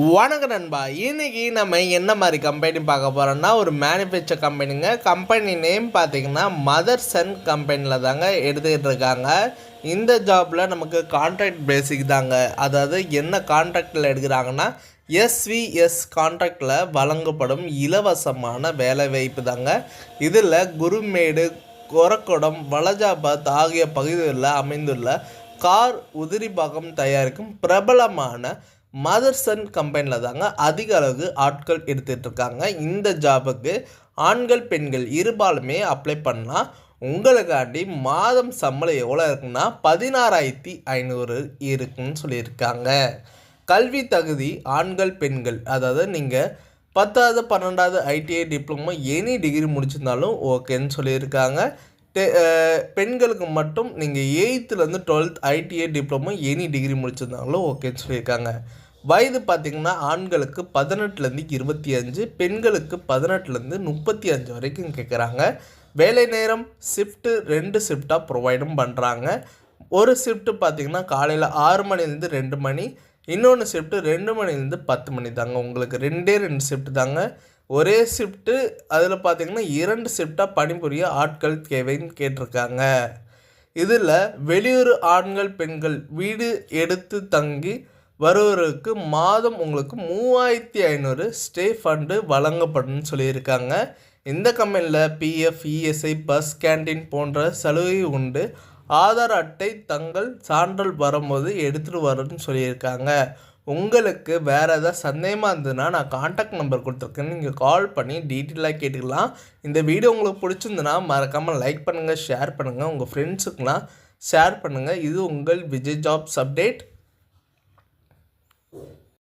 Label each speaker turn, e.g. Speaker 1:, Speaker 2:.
Speaker 1: வணக்கம் நண்பா. இன்னைக்கு நம்ம என்ன மாதிரி கம்பெனி பார்க்க போகிறோம்னா ஒரு மேனுஃபேக்சர் கம்பெனிங்க கம்பெனி நேம் பார்த்தீங்கன்னா மதர்சன் கம்பெனியில் தாங்க எடுத்துக்கிட்டு இருக்காங்க. இந்த ஜாப்பில் நமக்கு கான்ட்ராக்ட் பேசிக் தாங்க. அதாவது என்ன கான்ட்ராக்டில் எடுக்கிறாங்கன்னா எஸ்விஎஸ் கான்ட்ராக்டில் வழங்கப்படும் இலவசமான வேலை வாய்ப்பு தாங்க. இதில் குருமேடு கொரக்குடம் வலஜாபாத் ஆகிய பகுதிகளில் அமைந்துள்ள கார் உதிரிபாகம் தயாரிக்கும் பிரபலமான மதர்சன் கம்பெனியில் தாங்க அதிக அளவு ஆட்கள் எடுத்துகிட்டு இருக்காங்க இந்த ஜாபுக்கு ஆண்கள் பெண்கள் இருபாலுமே அப்ளை பண்ணால் உங்களுக்காண்டி மாதம் சம்பளம் எவ்வளோ இருக்குன்னா பதினாறாயிரத்தி ஐநூறு இருக்குன்னு சொல்லியிருக்காங்க. கல்வி தகுதி ஆண்கள் பெண்கள் அதாவது நீங்கள் பத்தாவது பன்னெண்டாவது ஐடிஐ டிப்ளமோ எனி டிகிரி முடிச்சிருந்தாலும் ஓகேன்னு சொல்லியிருக்காங்க. டெ பெண்களுக்கு மட்டும் நீங்கள் எயித்துலேருந்து twelfth ITI diploma any degree முடிச்சிருந்தாங்களோ ஓகேன்னு சொல்லியிருக்காங்க. வயது பார்த்திங்கன்னா ஆண்களுக்கு பதினெட்டுலேருந்து இருபத்தி அஞ்சு பெண்களுக்கு பதினெட்டுலேருந்து முப்பத்தி அஞ்சு வரைக்கும் கேட்குறாங்க வேலை நேரம் ஷிஃப்ட்டு ரெண்டு ஷிஃப்டாக ப்ரொவைடும் பண்ணுறாங்க ஒரு ஷிஃப்ட்டு பார்த்திங்கன்னா காலையில் ஆறு மணிலேருந்து ரெண்டு மணி இன்னொன்று ஷிஃப்ட்டு ரெண்டு மணிலேருந்து பத்து மணி தாங்க. உங்களுக்கு ரெண்டே ரெண்டு ஷிஃப்ட் தாங்க. ஒரே ஷிஃப்ட்டு அதில் பார்த்திங்கன்னா இரண்டு ஷிஃப்டாக பணிபுரிய ஆட்கள் தேவைன்னு கேட்டிருக்காங்க. இதில் வெளியூர் ஆண்கள் பெண்கள் வீடு எடுத்து தங்கி வருவருக்கு மாதம் உங்களுக்கு மூவாயிரத்தி ஐநூறு ஸ்டே ஃபண்டு வழங்கப்படும் சொல்லியிருக்காங்க. இந்த கம்பெனியில் பிஎஃப் இஎஸ்ஐ பஸ் கேண்டீன் போன்ற சலுகை உண்டு. ஆதார் அட்டை தங்கள் சான்றல் வரும்போது எடுத்துகிட்டு வரணும்னு சொல்லியிருக்காங்க. உங்களுக்கு வேறு ஏதாவது சந்தேகமாக இருந்ததுன்னா நான் காண்டாக்ட் நம்பர் கொடுத்துருக்கேன். நீங்கள் கால் பண்ணி டீட்டெயிலாக கேட்டுக்கலாம். இந்த வீடியோ உங்களுக்கு பிடிச்சிருந்துன்னா மறக்காமல் லைக் பண்ணுங்கள் ஷேர் பண்ணுங்கள் உங்கள் ஃப்ரெண்ட்ஸுக்கெலாம் ஷேர் பண்ணுங்கள் இது உங்கள் விஜய் ஜாப்ஸ் அப்டேட்